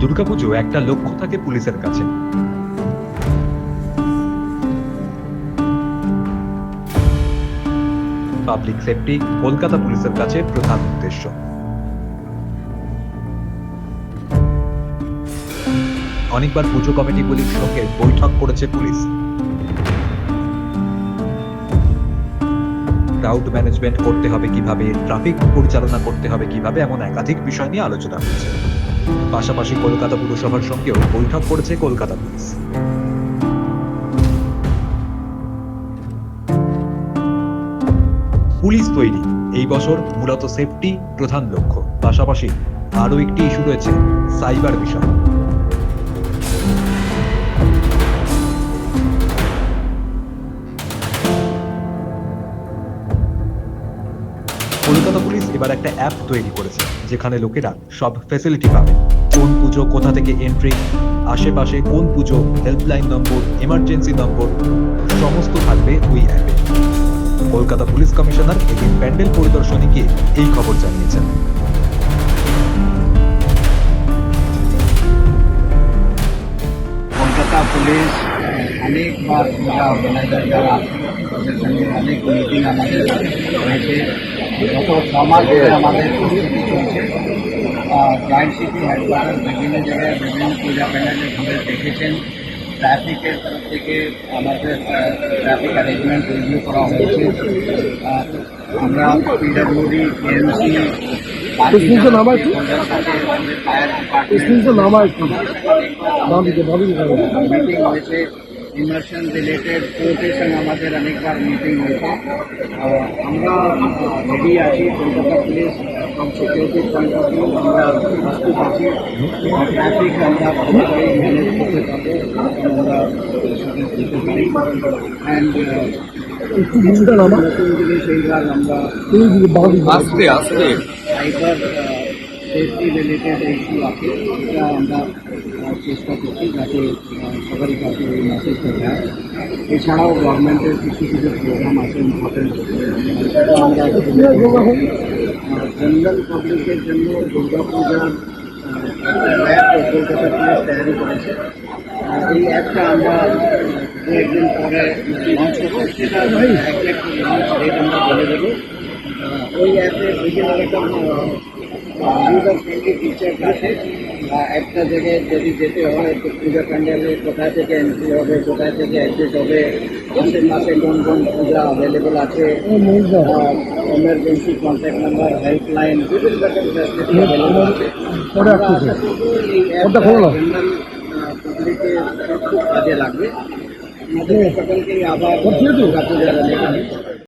দুর্গাপুজো একটা লক্ষ্য থাকে পুলিশের কাছে। পাবলিক সেফটি কলকাতা পুলিশের কাছে প্রধান উদ্দেশ্য। অনেকবার পুজো কমিটিগুলির সঙ্গে বৈঠক করেছে পুলিশ। ক্রাউড ম্যানেজমেন্ট করতে হবে কীভাবে ট্রাফিক পরিচালনা করতে হবে কীভাবে, এমন একাধিক বিষয় নিয়ে আলোচনা হয়েছে। পাশাপাশি কলকাতা পুরসভার সঙ্গেও বৈঠক করেছে কলকাতা পুলিশ। পুলিশ তৈরি, এই বছর মূলত সেফটি প্রধান লক্ষ্য। পাশাপাশি আরও একটি ইস্যু রয়েছে, সাইবার বিষয়। কলকাতা পুলিশ এবার একটা অ্যাপ তৈরি করেছে। যেখানে লোকেরা সব ফ্যাসিলিটি পাবে। কোন পুজো, কোথা থেকে এন্ট্রি আশেপাশে কোন পুজো হেল্পলাইন নম্বর এমার্জেন্সি নম্বর সমস্ত থাকবে ওই অ্যাপে কলকাতা পুলিশ কমিশনার এদিন প্যান্ডেল পরিদর্শনে গিয়ে এই খবর জানিয়েছেন। কলকাতা পুলিশ অনেকবার পূজা অর্গানাইজার যারা তাদের সঙ্গে অনেক মিটিং আমাদের হয়েছে। গত ধরে আমাদের প্রস্তুতি চলছে জয়েন্ট সিটি হেডকোয়ার্টার বিভিন্ন জায়গায় বিভিন্ন পূজা প্যান্ডেলে ঘুরে দেখেছেন। ট্রাফিকের তরফ থেকে আমাদের ট্রাফিক অ্যারেঞ্জমেন্ট রিভিউ করা হয়েছে। আমরা পিডাব্লিউডি এএমসি। স্ক্রিনশট নামা একটু বাম দিকে বাম দিকে মিটিং হয়েছে। ইমার্শন রিলেটেড কোটেশন আমাদের অনেকবার মিটিং হয়েছে। আমরা রেডি আছি Kolkata police from security point of view আমরা প্রস্তুত আছি। ট্রাফিক আমরা পুরোপুরি ম্যানেজ করতে পারব। আমরা দিতে পারি অ্যান্ড একটু নতুন জিনিস এইবার আমরা আস্তে আস্তে সাইবার সেফটি রিলেটেড ইস্যু আছে এটা আমরা চেষ্টা করছি যাতে সবারই কাছে এই মেসেজটা যায়। এছাড়াও গভর্নমেন্টের কিছু কিছু প্রোগ্রাম আছে ইম্পর্টেন্ট জেনারেল পাবলিকের জন্য দুর্গা পূজার কলকাতা পুলিশ তৈরি করেছে। এই অ্যাপটা আমরা একদিন পরে লঞ্চ করব, সেটা লঞ্চ ডেট আমরা বলে দেবো। ওই অ্যাপে বিভিন্ন রকম ইউজার ফ্রেন্ডলি ফিচার আছে একটা জায়গায় যদি যেতে হয় তো পূজা প্যান্ডেলে কোথায় থেকে এন্ট্রি হবে কোথায় থেকে অ্যাক্সেস হবে মাসে মাসে কোন কোন পূজা অ্যাভেলেবল আছে এমার্জেন্সি কন্ট্যাক্ট নাম্বার হেল্পলাইন বিভিন্ন রকম ফ্যাসিলিটি অ্যাভেলেবল আছে। পাবলিকের খুব কাজে লাগবে আমাদের আবার দুর্গা অনেক